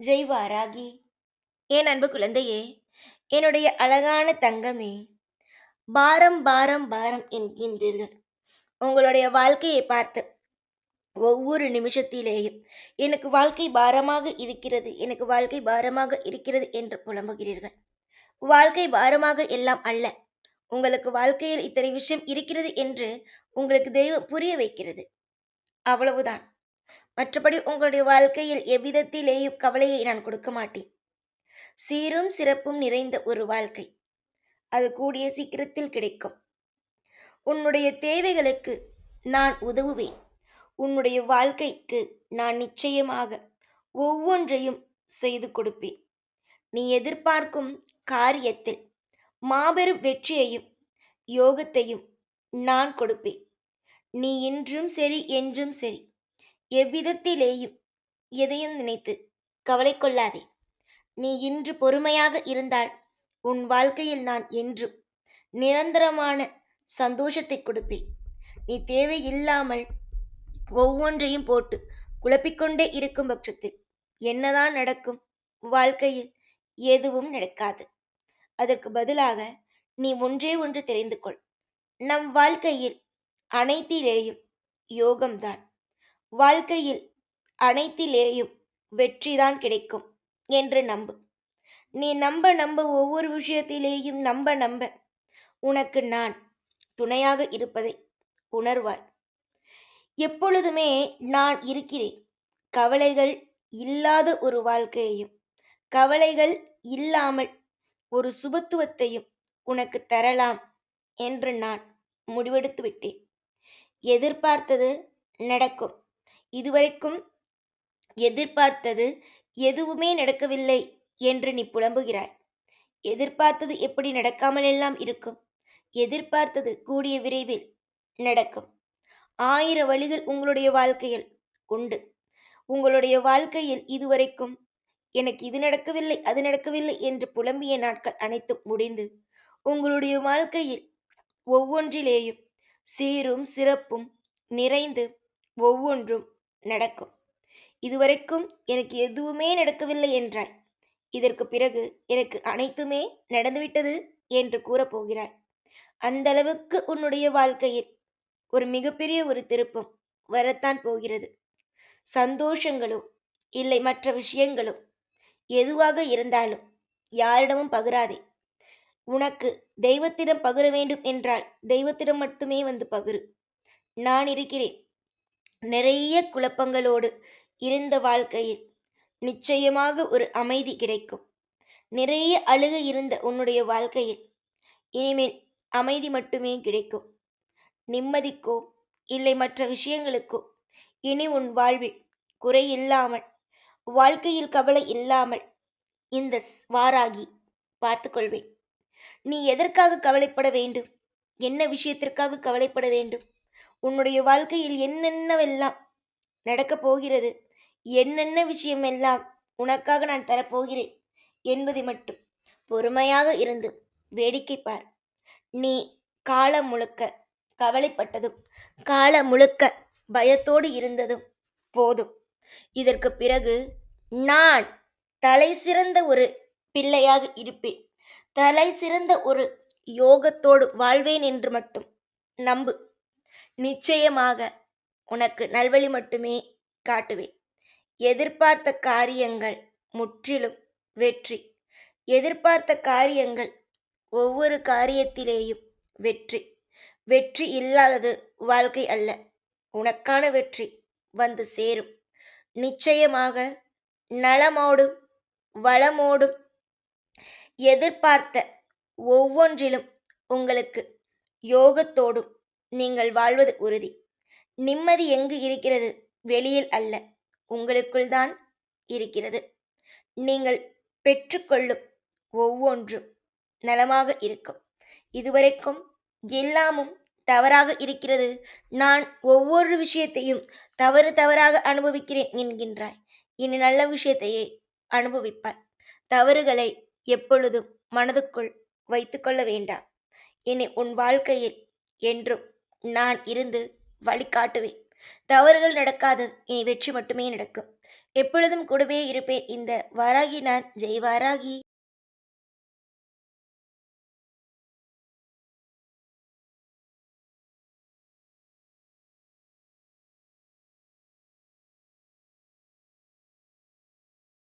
ஜெய் வாராகி என் அன்பு குழந்தையே என்னுடைய அழகான தங்கமே பாரம் பாரம் பாரம் என்கின்றீர்கள். உங்களுடைய வாழ்க்கையை பார்த்து ஒவ்வொரு நிமிஷத்திலேயும் எனக்கு வாழ்க்கை பாரமாக இருக்கிறது எனக்கு வாழ்க்கை பாரமாக இருக்கிறது என்று புலம்புகிறீர்கள். வாழ்க்கை பாரமாக எல்லாம் அல்ல உங்களுக்கு வாழ்க்கையில் இத்தனை விஷயம் இருக்கிறது என்று உங்களுக்கு தெய்வம் புரிய வைக்கிறது. அவ்வளவுதான். மற்றபடி உங்களுடைய வாழ்க்கையில் எவ்விதத்திலேயும் கவலையை நான் கொடுக்க மாட்டேன். சீரும் சிறப்பும் நிறைந்த ஒரு வாழ்க்கை. அது கூடிய சீக்கிரத்தில் கிடைக்கும். உன்னுடைய தேவைகளுக்கு நான் உதவுவேன். உன்னுடைய வாழ்க்கைக்கு நான் நிச்சயமாக ஒவ்வொன்றையும் செய்து கொடுப்பேன். நீ எதிர்பார்க்கும் காரியத்தில் மாபெரும் வெற்றியையும் யோகத்தையும் நான் கொடுப்பேன். நீ இன்றும் சரி என்றும் சரி. எவ்விதத்திலேயும் எதையும் நினைத்து கவலை கொள்ளாதே. நீ இன்று பொறுமையாக இருந்தால் உன் வாழ்க்கையில் நான் என்றும் நிரந்தரமான சந்தோஷத்தை கொடுப்பேன். நீ தேவையில்லாமல் ஒவ்வொன்றையும் போட்டு குழப்பிக்கொண்டே இருக்கும் பட்சத்தில் என்னதான் நடக்கும் வாழ்க்கையில் எதுவும் நடக்காது. அதற்கு பதிலாக நீ ஒன்றே ஒன்று தெரிந்து கொள். நம் வாழ்க்கையில் அனைத்திலேயும் யோகம்தான். வாழ்க்கையில் அனைத்திலேயும் வெற்றிதான் கிடைக்கும் என்று நம்பு. நீ நம்ப நம்ப ஒவ்வொரு விஷயத்திலேயும் நம்ப நம்ப உனக்கு நான் துணையாக இருப்பதை உணர்வாய். எப்பொழுதுமே நான் இருக்கிறேன். கவலைகள் இல்லாத ஒரு வாழ்க்கையையும் கவலைகள் இல்லாமல் ஒரு சுபத்துவத்தையும் உனக்கு தரலாம் என்று நான் முடிவெடுத்து விட்டேன் எதிர்பார்த்தது நடக்கும். இதுவரைக்கும் எதிர்பார்த்தது எதுவுமே நடக்கவில்லை என்று நீ புலம்புகிறாய். எதிர்பார்த்தது எப்படி நடக்காமல் எல்லாம் இருக்கும்? எதிர்பார்த்தது கூடிய விரைவில் நடக்கும். ஆயிரம் வழிகள் உங்களுடைய வாழ்க்கையில் உண்டு. உங்களுடைய வாழ்க்கையில் இதுவரைக்கும் எனக்கு இது நடக்கவில்லை அது நடக்கவில்லை என்று புலம்பிய நாட்கள் அனைத்தும் முடிந்து உங்களுடைய வாழ்க்கையில் ஒவ்வொன்றிலேயும் சீரும் சிறப்பும் நிறைந்து ஒவ்வொன்றும் நடக்கும். இதுவரைக்கும் எனக்கு எதுவுமே நடக்கவில்லை என்றாய். இதற்கு பிறகு எனக்கு அனைத்துமே நடந்துவிட்டது என்று கூறப்போகிறாய் அந்த அளவுக்கு உன்னுடைய வாழ்க்கையில் ஒரு மிகப்பெரிய ஒரு திருப்பம் வரத்தான் போகிறது. சந்தோஷங்களோ இல்லை மற்ற விஷயங்களோ எதுவாக இருந்தாலும் யாரிடமும் பகிராதே. உனக்கு தெய்வத்திடம் பகிர வேண்டும் என்றால் தெய்வத்திடம் மட்டுமே வந்து பகிரு. நான் இருக்கிறேன். நிறைய குழப்பங்களோடு இருந்த வாழ்க்கையில் நிச்சயமாக ஒரு அமைதி கிடைக்கும். நிறைய அழுகை இருந்த உன்னுடைய வாழ்க்கையில் இனிமேல் அமைதி மட்டுமே கிடைக்கும். நிம்மதிக்கோ இல்லை மற்ற விஷயங்களுக்கோ இனி உன் வாழ்வில் குறை இல்லாமல் வாழ்க்கையில் கவலை இல்லாமல் இந்த வாராகி பார்த்துக்கொள்வேன். நீ எதற்காக கவலைப்பட வேண்டும்? என்ன விஷயத்திற்காக கவலைப்பட வேண்டும்? உன்னுடைய வாழ்க்கையில் என்னென்னவெல்லாம் நடக்கப் போகிறது? என்னென்ன விஷயம் எல்லாம் உனக்காக நான் தரப்போகிறேன் என்பதை மட்டும். பொறுமையாக இருந்து வேடிக்கை பார். நீ காலம் முழுக்க கவலைப்பட்டதும் காலம் முழுக்க பயத்தோடு இருந்ததும் போதும். இதற்கு பிறகு நான் தலை சிறந்த ஒரு பிள்ளையாக இருப்பேன். தலை சிறந்த ஒரு யோகத்தோடு வாழ்வேன் என்று மட்டும் நம்பு. நிச்சயமாக உனக்கு நல்வழி மட்டுமே காட்டுவேன். எதிர்பார்த்த காரியங்கள் முற்றிலும் வெற்றி. எதிர்பார்த்த காரியங்கள் ஒவ்வொரு காரியத்திலேயும் வெற்றி. வெற்றி இல்லாதது வாழ்க்கை அல்ல. உனக்கான வெற்றி வந்து சேரும். நிச்சயமாக நலமோடும் வளமோடும் எதிர்பார்த்த ஒவ்வொன்றிலும் உங்களுக்கு யோகத்தோடும் நீங்கள் வாழ்வது உறுதி. நிம்மதி எங்கு இருக்கிறது? வெளியில் அல்ல உங்களுக்குள் தான் இருக்கிறது. நீங்கள் பெற்றுக்கொள்ளும் ஒவ்வொன்றும் நலமாக இருக்கும். இதுவரைக்கும் எல்லாமும் தவறாக இருக்கிறது. நான் ஒவ்வொரு விஷயத்தையும் தவறு தவறாக அனுபவிக்கிறேன் என்கின்றாய். இனி நல்ல விஷயத்தையே அனுபவிப்பார் தவறுகளை எப்பொழுதும் மனதுக்குள் வைத்துக்கொள்ள வேண்டாம். இனி உன் வாழ்க்கையில் என்றும் நான் இருந்து வழிகாட்டுவேன். தவறுகள் நடக்காது இனி வெற்றி மட்டுமே நடக்கும். எப்பொழுதும் கூடவே இருப்பேன். இந்த வாராகி நான். ஜெய் வாராகி.